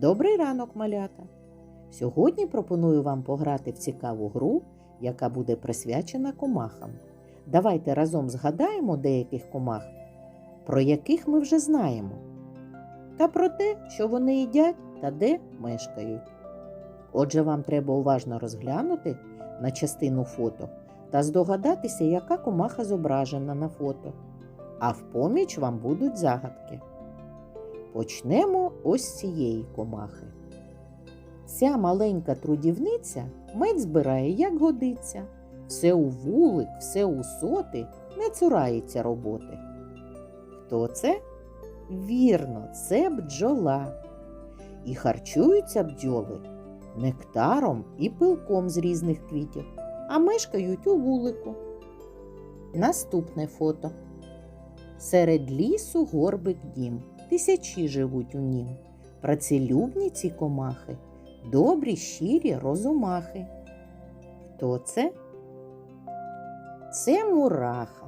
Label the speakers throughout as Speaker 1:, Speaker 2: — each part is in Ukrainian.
Speaker 1: Добрий ранок, малята! Сьогодні пропоную вам пограти в цікаву гру, яка буде присвячена комахам. Давайте разом згадаємо деяких комах, про яких ми вже знаємо, та про те, що вони їдять та де мешкають. Отже, вам треба уважно розглянути на частину фото та здогадатися, яка комаха зображена на фото. А в поміч вам будуть загадки. Почнемо ось цієї комахи. Ця маленька трудівниця мед збирає, як годиться. Все у вулик, все у соти, не цурається роботи. Хто це? Вірно, це бджола. І харчуються бджоли нектаром і пилком з різних квітів, а мешкають у вулику. Наступне фото. Серед лісу горбик дім, тисячі живуть у нім. Працелюбні ці комахи, добрі, щирі розумахи. Хто це? Це мураха.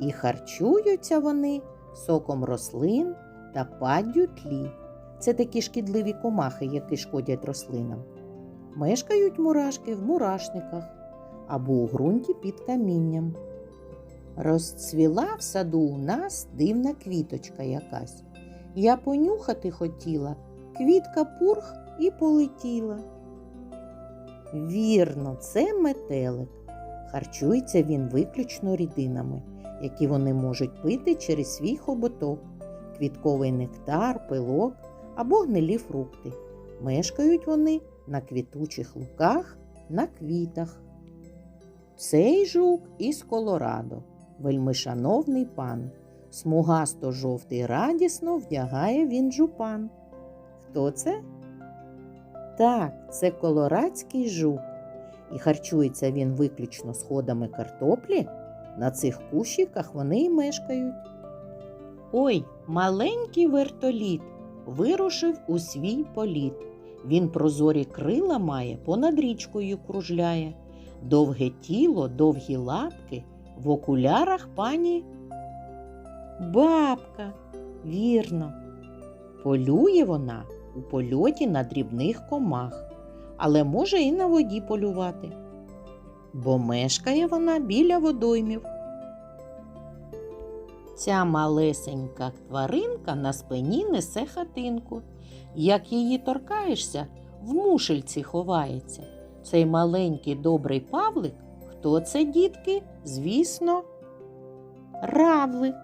Speaker 1: І харчуються вони соком рослин та паддю тлі. Це такі шкідливі комахи, які шкодять рослинам. Мешкають мурашки в мурашниках або у ґрунті під камінням. Розцвіла в саду у нас дивна квіточка якась. Я понюхати хотіла, квітка пурх і полетіла. Вірно, це метелик. Харчується він виключно рідинами, які вони можуть пити через свій хоботок, квітковий нектар, пилок або гнилі фрукти. Мешкають вони на квітучих луках, на квітах. Цей жук із Колорадо, вельмишановний пан. Смугасто жовтий радісно вдягає він жупан. Хто це? Так, це колорадський жук. І харчується він виключно сходами картоплі. На цих кущиках вони й мешкають. Ой, маленький вертоліт вирушив у свій політ. Він прозорі крила має, понад річкою кружляє. Довге тіло, довгі лапки, в окулярах пані бабка, вірно. Полює вона у польоті на дрібних комах, але може і на воді полювати, бо мешкає вона біля водоймів. Ця малесенька тваринка на спині несе хатинку. Як її торкаєшся, в мушельці ховається. Цей маленький добрий павлик, хто це, дітки? Звісно, равлик.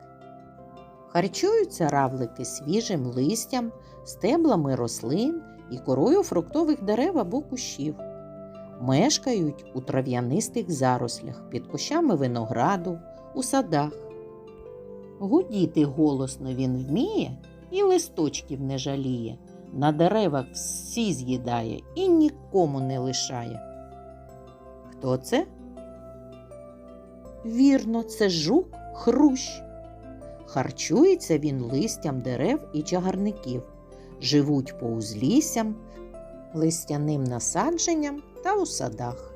Speaker 1: Харчуються равлики свіжим листям, стеблами рослин і корою фруктових дерев або кущів. Мешкають у трав'янистих зарослях, під кущами винограду, у садах. Гудіти голосно він вміє і листочків не жаліє. На деревах всі з'їдає і нікому не лишає. Хто це? Вірно, це жук хрущ. Харчується він листям дерев і чагарників, живуть по узліссям, листяним насадженням та у садах.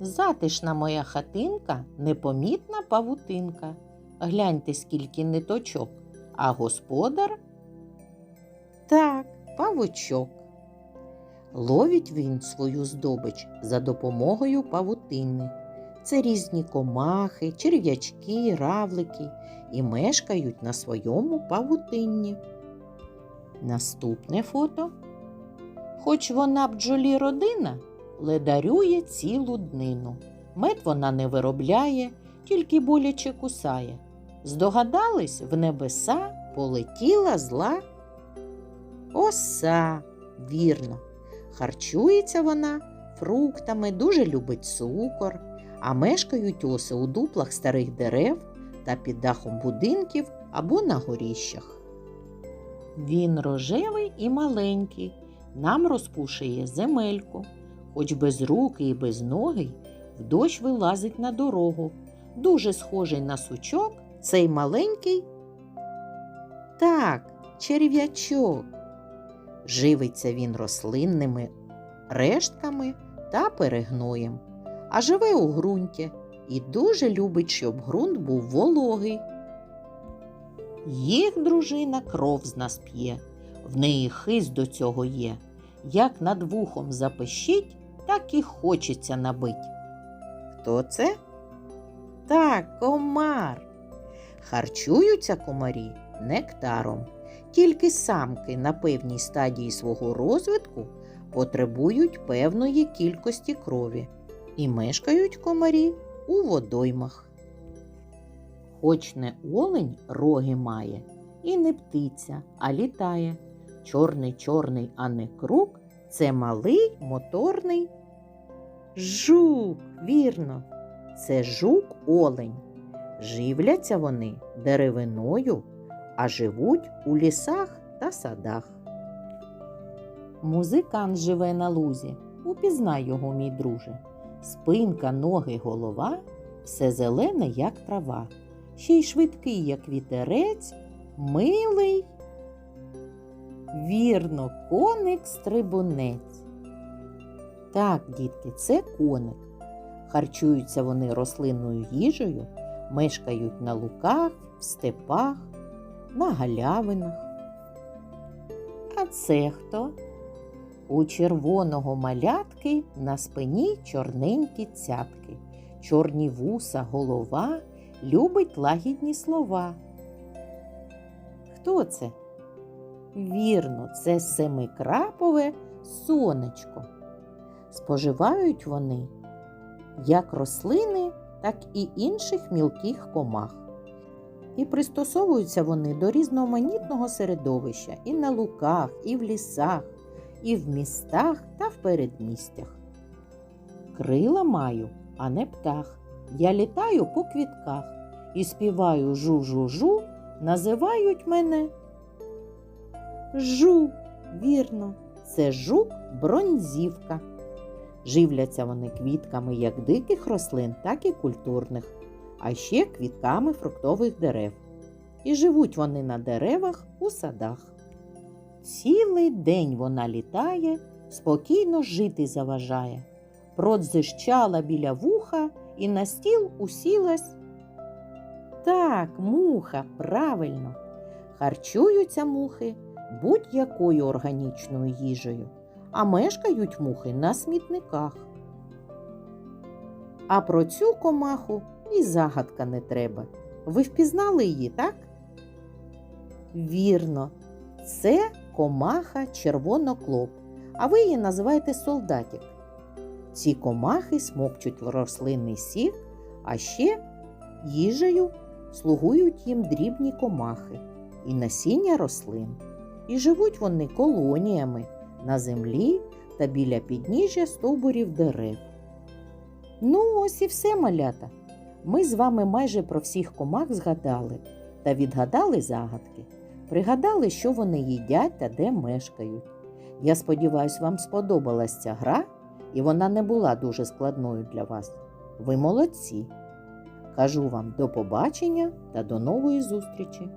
Speaker 1: Затишна моя хатинка, непомітна павутинка. Гляньте, скільки ниточок, а господар так, павучок. Ловить він свою здобич за допомогою павутини. Це різні комахи, черв'ячки, равлики і мешкають на своєму павутинні. Наступне фото. Хоч вона бджолі родина, ледарює цілу днину. Мед вона не виробляє, тільки боляче кусає. Здогадались, в небеса полетіла зла оса, вірно. Харчується вона фруктами, дуже любить цукор, а мешкають оси у дуплах старих дерев та під дахом будинків або на горіщах. Він рожевий і маленький, нам розпушує земельку, хоч без руки і без ноги в дощ вилазить на дорогу. Дуже схожий на сучок цей маленький. Так, черв'ячок. Живиться він рослинними рештками та перегноєм, а живе у ґрунті і дуже любить, щоб ґрунт був вологий. Їх дружина кров з нас п'є, В неї хист до цього є. Як над вухом запищить, так і хочеться набить. Хто це? Так, комар. Харчуються комарі нектаром. Тільки самки на певній стадії свого розвитку потребують певної кількості крові і мешкають комарі у водоймах. Хоч не олень роги має, і не птиця, а літає. Чорний чорний, а не круг це малий моторний жук, вірно, це жук-олень. Живляться вони деревиною, а живуть у лісах та садах. Музикант живе на лузі, упізнай його, мій друже. Спинка, ноги, голова, все зелене, як трава, ще й швидкий, як вітерець, милий. Вірно, коник стрибунець. Так, дітки, це коник. Харчуються вони рослинною їжею, мешкають на луках, в степах, на галявинах. А це хто? У червоного малятки на спині чорненькі цятки, чорні вуса, голова, любить лагідні слова. Хто це? Вірно, це семикрапове сонечко. Споживають вони як рослини, так і інших мілких комах. І пристосовуються вони до різноманітного середовища і на луках, і в лісах, і в містах та в передмістях. Крила маю, а не птах. Я літаю по квітках і співаю жу-жу-жу, називають мене жу, вірно, це жук бронзівка. Живляться вони квітками як диких рослин, так і культурних, а ще квітками фруктових дерев. І живуть вони на деревах у садах. Цілий день вона літає, спокійно жити заважає. Продзищала біля вуха і на стіл усілась. Так, муха, правильно. Харчуються мухи будь-якою органічною їжею, а мешкають мухи на смітниках. А про цю комаху і загадка не треба. Ви впізнали її, так? Вірно, це комаха червоноклоп, а ви її називаєте солдатик. Ці комахи смокчуть рослинний сік, а ще їжею слугують їм дрібні комахи і насіння рослин. І живуть вони колоніями на землі та біля підніжжя стовбурів дерев. Ну, ось і все, малята. Ми з вами майже про всіх комах згадали та відгадали загадки, пригадали, що вони їдять та де мешкають. Я сподіваюся, вам сподобалася ця гра, і вона не була дуже складною для вас. Ви молодці! Кажу вам до побачення та до нової зустрічі!